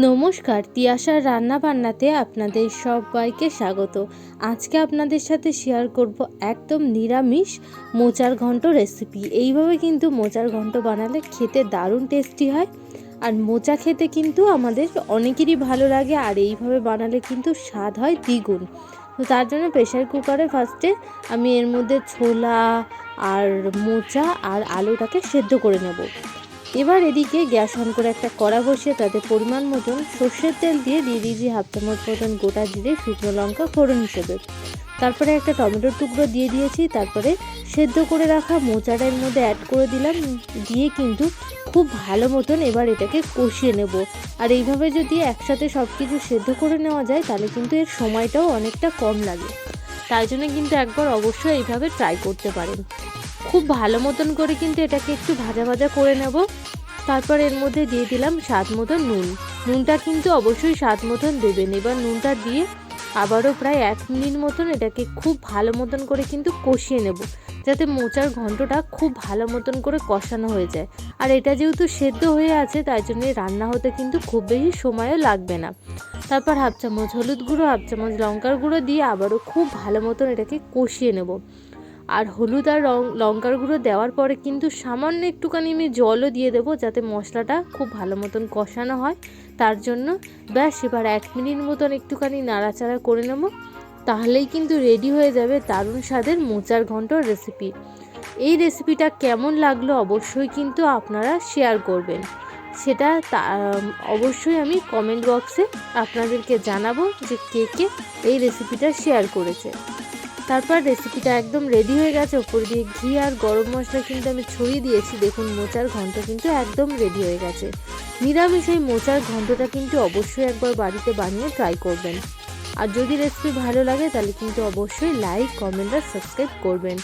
নমস্কার, তিয়াশার রান্না বান্নাতে আপনাদের সবাইকে স্বাগত। আজকে আপনাদের সাথে শেয়ার করব একদম নিরামিষ মোচার ঘন্ট রেসিপি এইভাবে কিন্তু মোচার ঘন্ট বানালে খেতে দারুণ টেস্টি হয়। আর মোচা খেতে কিন্তু আমাদের অনেকেরই ভালো লাগে, আর এইভাবে বানালে কিন্তু স্বাদ হয় দ্বিগুণ। তো তার জন্য প্রেশার কুকারে ফার্স্টে আমি এর মধ্যে ছোলা আর মোচা আর আলুটাকে সেদ্ধ করে নেব। এবার এদিকে গ্যাস অন করে একটা কড়া বসিয়ে তাতে পরিমাণ মতন সর্ষের তেল দিয়ে দিয়ে দিয়েছি হাফ চামচ মতন গোটা জিরে, শুকনো লঙ্কা, ফোড়ন হিসেবে। তারপরে একটা টমেটোর টুকরো দিয়ে দিয়েছি, তারপরে সেদ্ধ করে রাখা মোচাটার মধ্যে অ্যাড করে দিলাম, দিয়ে কিন্তু খুব ভালো মতন এবার এটাকে কষিয়ে নেব। আর এইভাবে যদি একসাথে সব কিছু সেদ্ধ করে নেওয়া যায়, তাহলে কিন্তু এর সময়টাও অনেকটা কম লাগে। তাই জন্য কিন্তু একবার অবশ্যই এইভাবে ট্রাই করতে পারেন। খুব ভালো মতন করে কিন্তু এটাকে একটু ভাজা ভাজা করে নেব। তারপর এর মধ্যে দিয়ে দিলাম স্বাদ মতন নুন। নুনটা কিন্তু অবশ্যই স্বাদ মতন দেবেন। এবার নুনটা দিয়ে আবারও প্রায় এক মিনিট মতন এটাকে খুব ভালো মতন করে কিন্তু কষিয়ে নেব। যাতে মোচার ঘন্টটা খুব ভালো মতন করে কষানো হয়ে যায়। আর এটা যেহেতু সেদ্ধ হয়ে আছে, তাই জন্য রান্না হতে কিন্তু খুব বেশি সময়ও লাগবে না। তারপর হাফ চামচ হলুদ গুঁড়ো, হাফ চামচ লঙ্কার গুঁড়ো দিয়ে আবারও খুব ভালো মতন এটাকে কষিয়ে নেব। আর হলুদ আর রং, লঙ্কার গুঁড়ো দেওয়ার পরে কিন্তু সামান্য একটুখানি আমি জলও দিয়ে দেবো যাতে মশলাটা খুব ভালো মতন কষানো হয়। তার জন্য ব্যাস, এবার এক মিনিট মতন একটুখানি নাড়াচাড়া করে নেব। তাহলেই কিন্তু রেডি হয়ে যাবে দারুণ স্বাদের মোচার ঘন্টর রেসিপি এই রেসিপিটা কেমন লাগল অবশ্যই কিন্তু আপনারা শেয়ার করবেন। সেটা অবশ্যই আমি কমেন্ট বক্সে আপনাদেরকে জানাব যে কে কে এই রেসিপিটা শেয়ার করেছে। তারপর রেসিপিটা একদম রেডি হয়ে গেছে। ওপর দিয়ে ঘি আর গরম মশলা কিন্তু আমি ছড়িয়ে দিয়েছি। দেখুন, মোচার ঘন্ট কিন্তু একদম রেডি হয়ে গেছে। নিরামিষ এই মোচার ঘন্টটা কিন্তু অবশ্যই একবার বাড়িতে বানিয়ে ট্রাই করবেন। আর যদি রেসিপি ভালো লাগে, তাহলে কিন্তু অবশ্যই লাইক কমেন্ট আর সাবস্ক্রাইব করবেন।